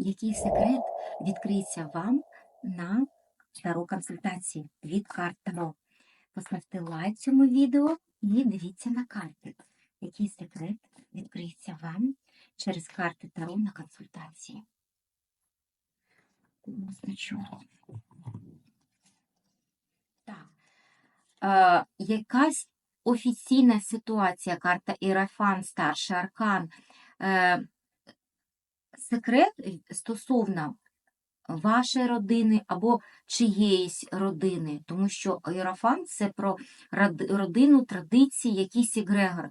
який секрет відкриється вам на Таро консультації від карт Таро. Поставте лайк цьому відео і дивіться на карти. Який секрет відкриється вам через карти Таро на консультації. Так. Е, якась офіційна ситуація, карта Ірафан, старший аркан. Е, секрет стосовно вашої родини або чиєїсь родини, тому що Іерофант – це про родину, традиції, якийсь егрегор.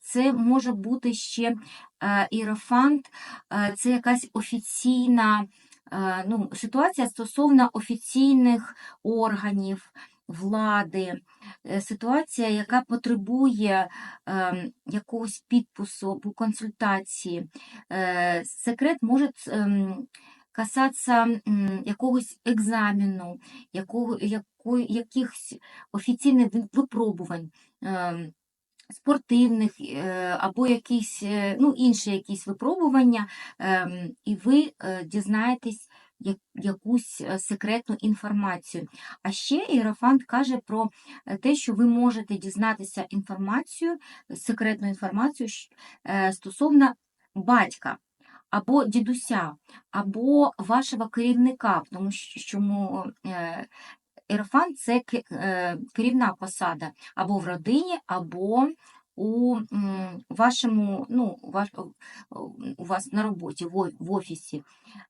Це може бути ще е, Іерофант, е, це якась офіційна е, ну, ситуація стосовно офіційних органів, влади, е, ситуація, яка потребує е, якогось підпису або консультації. Е, Секрет може ем, касатися м, якогось екзамену, якого, яко, якихось офіційних випробувань. ем, Спортивних е, або якісь е, ну, інші якісь випробування, ем, і ви е, дізнаєтесь якусь е, секретну інформацію. А ще Іерофант каже про е, те, що ви можете дізнатися інформацію, секретну інформацію е, стосовно батька або дідуся, або вашого керівника, тому що чому е, це керівна посада або в родині, або у вашому, ну, ваш, у вас на роботі, в офісі,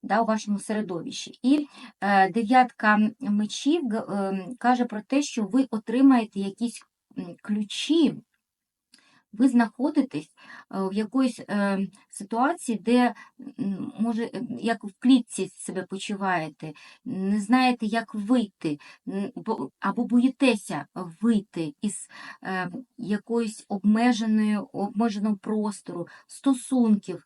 да, у вашому середовищі. І е, дев'ятка мечів ем, каже про те, що ви отримаєте якісь ключі, ви знаходитесь е, в якоїсь е, ситуації, де, може, е, як в клітці себе почуваєте, не знаєте, як вийти, або боїтеся вийти із якоїсь обмеженої, обмеженого простору, стосунків,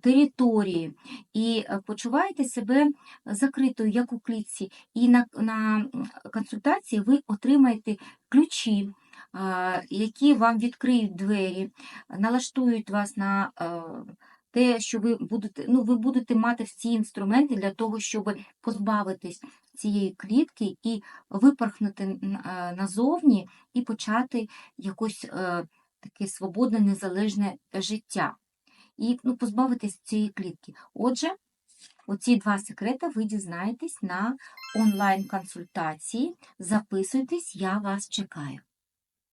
території, і почуваєте себе закритою, як у клітці. І на, на консультації ви отримаєте ключі які вам відкриють двері, налаштують вас на е, те, що ви будете, ну, ви будете мати всі інструменти для того, щоб позбавитись цієї клітки і випорхнути е, назовні і почати якось е, таке свободне, незалежне життя. І ну, позбавитись цієї клітки. Отже, оці два секрети ви дізнаєтесь на онлайн-консультації. Записуйтесь, я вас чекаю.